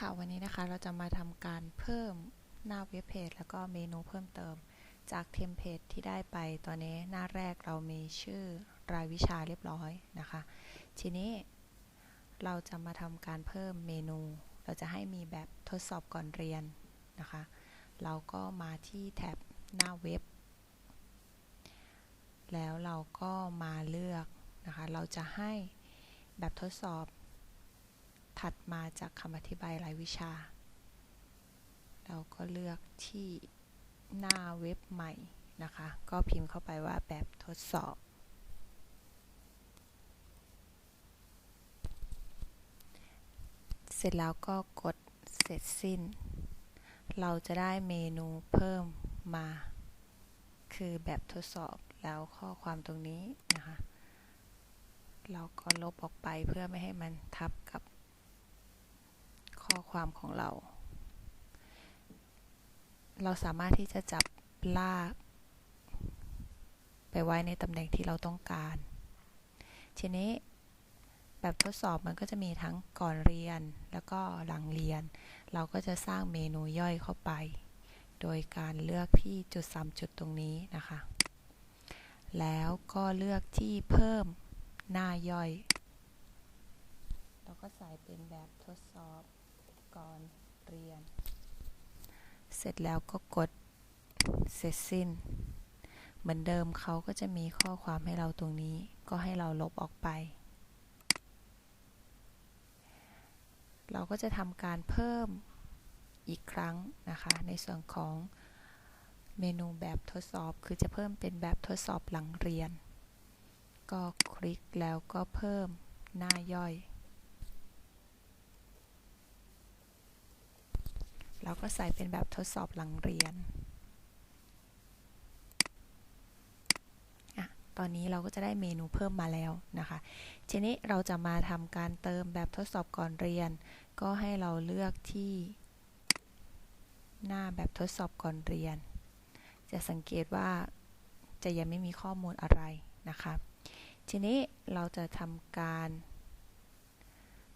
ค่ะวันนี้นะคะเราจะมาทำการเพิ่มหน้าเว็บเพจแล้วก็เมนูเพิ่มเติม จากเทมเพลตที่ได้ไปตอนนี้หน้าแรกเรามีชื่อรายวิชาเรียบร้อยนะคะ ทีนี้เราจะมาทำการเพิ่มเมนู เราจะให้มีแบบทดสอบก่อนเรียนนะคะ เราก็มาที่แท็บหน้าเว็บ แล้วเราก็มาเลือกนะคะ เราจะให้แบบทดสอบ ถัดมาจากคำอธิบายรายวิชา เราก็เลือกที่หน้าเว็บใหม่นะคะ ก็พิมพ์เข้าไปว่าแบบทดสอบ เสร็จแล้วก็กดเสร็จสิ้น เราจะได้เมนูเพิ่มมา คือแบบทดสอบแล้วข้อความตรงนี้นะคะ เราก็ลบออกไปเพื่อไม่ให้มันทับกับ อความของเรา เราสามารถที่จะจับลาก ไปไว้ในตำแหน่งที่เราต้องการ ทีนี้แบบทดสอบมันก็จะมีทั้งก่อนเรียนแล้วก็หลังเรียน เราก็จะสร้างเมนูย่อยเข้าไป โดยการเลือกที่จุด 3 จุดตรงนี้นะคะ แล้วก็เลือกที่เพิ่มหน้าย่อย เราก็ใส่เป็นแบบทดสอบ ก่อนเรียน เสร็จแล้วก็กดเสร็จสิ้น เหมือนเดิมเขาก็จะมีข้อความให้เราตรงนี้ ก็ให้เราลบออกไป เราก็จะทำการเพิ่มอีกครั้งนะคะ ในส่วนของเมนูแบบทดสอบ คือจะเพิ่มเป็นแบบทดสอบหลังเรียน ก็คลิกแล้วก็เพิ่มหน้าย่อย เราก็ใส่เป็นแบบทดสอบหลังเรียนอะตอนนี้เราก็จะได้เมนูเพิ่มมาแล้วนะคะ ทีนี้เราจะมาทำการเติมแบบทดสอบก่อนเรียน ก็ให้เราเลือกที่หน้าแบบทดสอบก่อนเรียน จะสังเกตว่าจะยังไม่มีข้อมูลอะไรนะคะ ทีนี้เราจะทำการ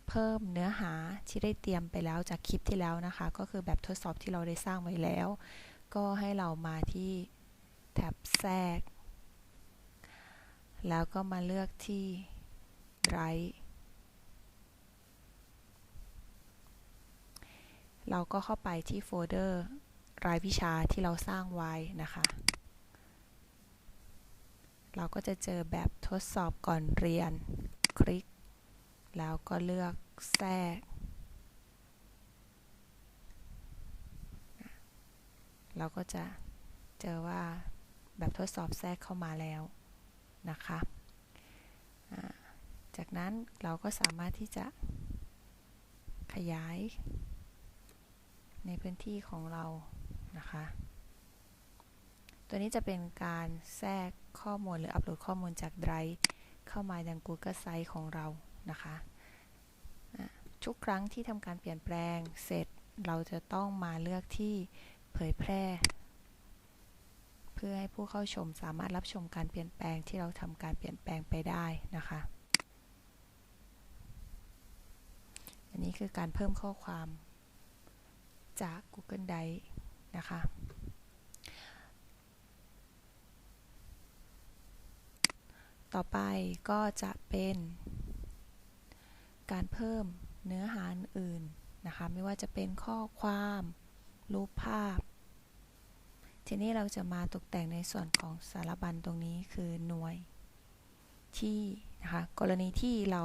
เพิ่มเนื้อหาที่ได้เตรียมไปแล้วจากคลิปที่แล้วนะคะ ก็คือแบบทดสอบที่เราได้สร้างไว้แล้ว ก็ให้เรามาที่แท็บแทรก แล้วก็มาเลือกที่ Write เราก็เข้าไปที่โฟลเดอร์รายวิชาที่เราสร้างไว้นะคะ เราก็จะเจอแบบทดสอบก่อนเรียน คลิก แล้วก็เลือกแทรก เราก็จะเจอว่าแบบทดสอบแทรกเข้ามาแล้วนะคะ จากนั้นเราก็สามารถที่จะขยาย ในพื้นที่ของเรานะคะ ตัวนี้จะเป็นการแทรกข้อมูลหรืออัปโหลดข้อมูลจาก Drive เข้ามายัง Google Sites ของเรา นะคะทุกครั้งที่ทำการเปลี่ยนแปลงเสร็จเราจะต้องมาเลือกที่เผยแพร่ เพื่อให้ผู้เข้าชมสามารถรับชมการเปลี่ยนแปลงที่เราทำการเปลี่ยนแปลงไปได้นะคะ อันนี้คือการเพิ่มข้อความจาก Google Drive นะคะต่อไปก็จะเป็น การเพิ่มเนื้อหาอื่นนะคะ ไม่ว่าจะเป็นข้อความ รูปภาพ ทีนี้เราจะมาตกแต่งในส่วนของสารบัญตรงนี้คือหน่วยที่นะคะ กรณีที่เรา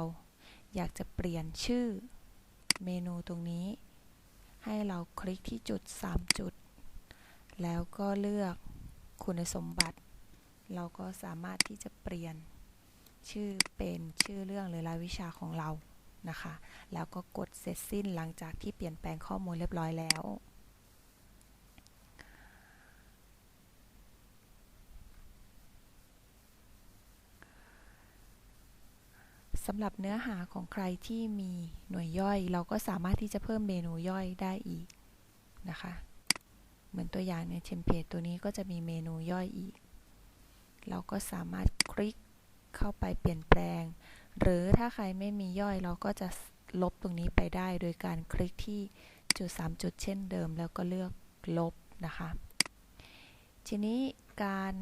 อยากจะเปลี่ยนชื่อเมนูตรงนี้ ให้เราคลิกที่จุด 3 จุด แล้วก็เลือกคุณสมบัติ เราก็สามารถที่จะเปลี่ยนชื่อเป็นชื่อเรื่องหรือรายวิชาของเรา นะคะ แล้วก็กดเสร็จสิ้นหลังจากที่เปลี่ยนแปลงข้อมูลเรียบร้อยแล้วสำหรับเนื้อหาของใครที่มีหน่วยย่อย เราก็สามารถที่จะเพิ่มเมนูย่อยได้อีกนะคะ เหมือนตัวอย่างในเทมเพลตตัวนี้ก็จะมีเมนูย่อยอีก เราก็สามารถคลิกเข้าไปเปลี่ยนแปลง หรือถ้าใครไม่มีย่อยเราก็จะลบตรงนี้ไปได้ โดยการคลิกที่จุด 3 จุดเช่นเดิม แล้วก็เลือกลบนะคะ ทีนี้การ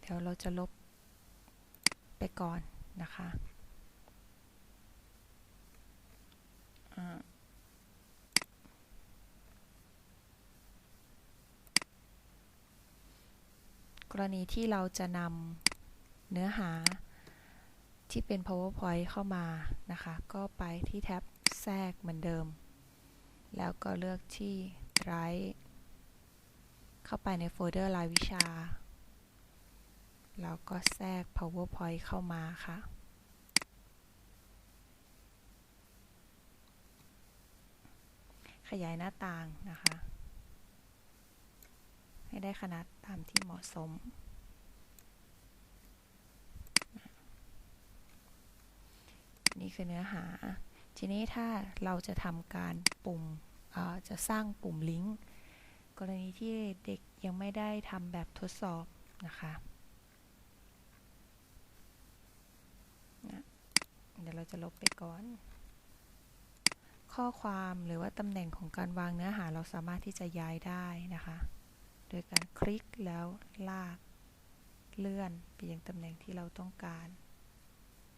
เดี๋ยวเราจะลบไปก่อนนะคะกรณีที่เราจะนำ เนื้อหาที่เป็น powerpoint เข้ามานะคะ ก็ไปที่แท็บแทรกเหมือนเดิม แล้วก็เลือกที่ Drive เข้าไปในโฟลเดอร์รายวิชา แล้วก็แทรก powerpoint เข้ามาค่ะขยายหน้าต่างนะคะ ให้ได้ขนาดตามที่เหมาะสม นี่คือเนื้อหา ทีนี้ถ้าเราจะทำการปุ่มจะสร้างปุ่มลิงก์กรณีที่เด็กยังไม่ได้ทำแบบทดสอบนะคะเดี๋ยวเราจะลบไปก่อน ข้อความหรือว่าตำแหน่งของการวางเนื้อหาเราสามารถที่จะย้ายได้นะคะ โดยการคลิกแล้วลากเลื่อนไปยังตำแหน่งที่เราต้องการ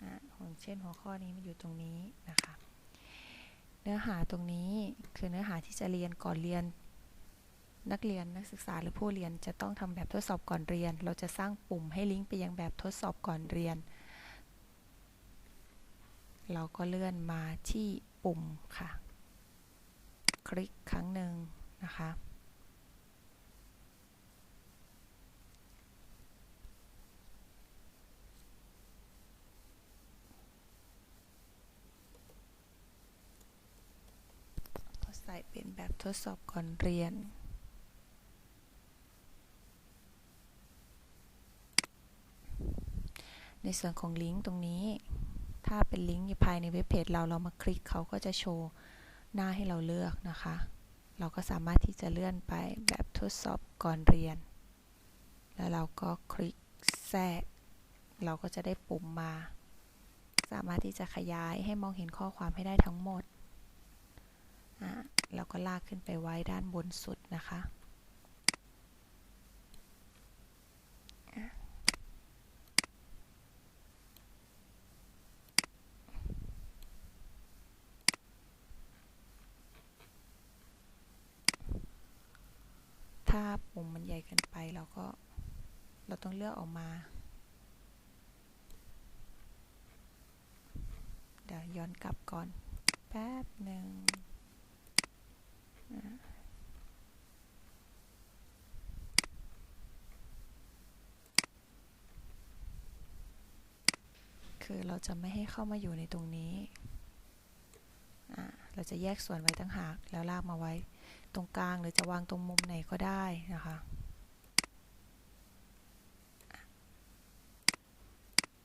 นะเช่นหัวข้อนี้มันอยู่ตรงนี้นะคะ เนื้อหาตรงนี้คือเนื้อหาที่จะเรียนก่อนเรียน นักเรียนนักศึกษาหรือผู้เรียนจะต้องทำแบบทดสอบก่อนเรียน เราจะสร้างปุ่มให้ลิงก์ไปยังแบบทดสอบก่อนเรียน เราก็เลื่อนมาที่ปุ่มค่ะ คลิกครั้งหนึ่งนะคะใส่เป็นแบบทดสอบก่อนเรียนในส่วนของลิงก์ตรงนี้ ถ้าเป็นลิงก์อยู่ภายในเว็บเพจเราเรามาคลิกเขาก็จะโชว์หน้าให้เราเลือกนะคะ เราก็สามารถที่จะเลื่อนไปแบบทดสอบก่อนเรียน แล้วเราก็คลิกแทรก เราก็จะได้ปุ่มมา สามารถที่จะขยายให้มองเห็นข้อความให้ได้ทั้งหมด แล้วก็ลากขึ้นไปไว้ด้านบนสุดนะคะ ถ้าปุ่มมันใหญ่เกินไปเราก็เราต้องเลือกออกมาเดี๋ยวย้อนกลับก่อน แป๊บหนึ่ง คือเราจะไม่ให้เข้ามาอยู่ในตรงนี้ เราจะแยกส่วนไว้ตั้งหาก แล้วลากมาไว้ตรงกลางหรือจะวางตรงมุมไหนก็ได้นะคะ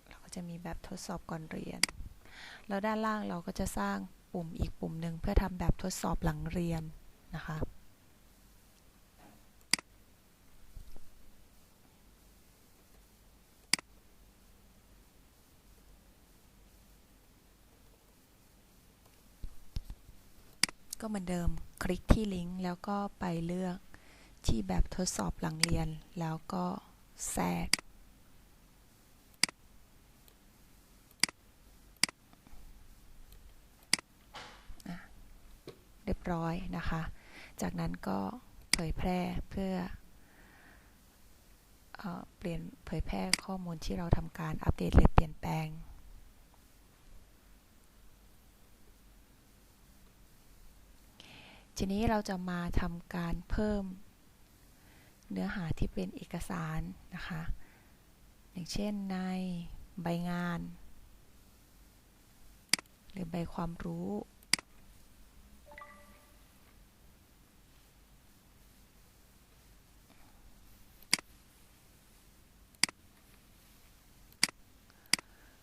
เราก็จะมีแบบทดสอบก่อนเรียน แล้วด้านล่างเราก็จะสร้างปุ่มอีกปุ่มหนึ่งเพื่อทำแบบทดสอบหลังเรียน นะคะ ก็เหมือนเดิมคลิกที่ลิงก์แล้วก็ไปเลือกที่แบบทดสอบหลังเรียนแล้วก็แทรกเรียบร้อยนะคะ จากนั้นก็เผยแพร่เพื่อเอเปลี่ยนเผยแพร่ข้อมูลที่เราทำการอัปเดตหรือเปลี่ยนแปลง ทีนี้เราจะมาทำการเพิ่มเนื้อหาที่เป็นเอกสารนะคะ อย่างเช่นในใบงาน หรือใบความรู้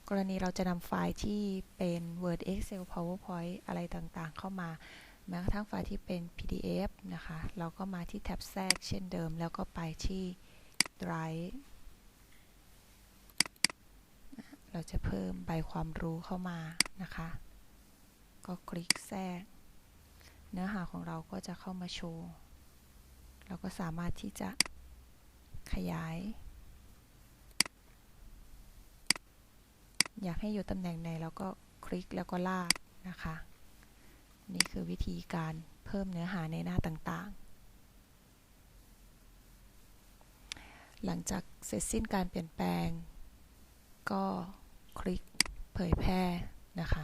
กรณีเราจะนำไฟล์ที่เป็น Word Excel PowerPoint อะไรต่างๆ เข้ามาแม้กระทั่งไฟล์ที่เป็น PDF นะคะ เราก็มาที่แท็บแทรกเช่นเดิม แล้วก็ไปที่ Drive เเราจะเพิ่มใบความรู้เข้ามานะคะ ก็คลิกแทรก เนื้อหาของเราก็จะเข้ามาโชว์ เราก็สามารถที่จะขยาย อยากให้อยู่ตำแหน่งไหนเราก็คลิกแล้วก็ลากนะคะ นี่คือวิธีการเพิ่มเนื้อหาในหน้าต่างๆ หลังจากเสร็จสิ้นการเปลี่ยนแปลง ก็คลิกเผยแพร่นะคะ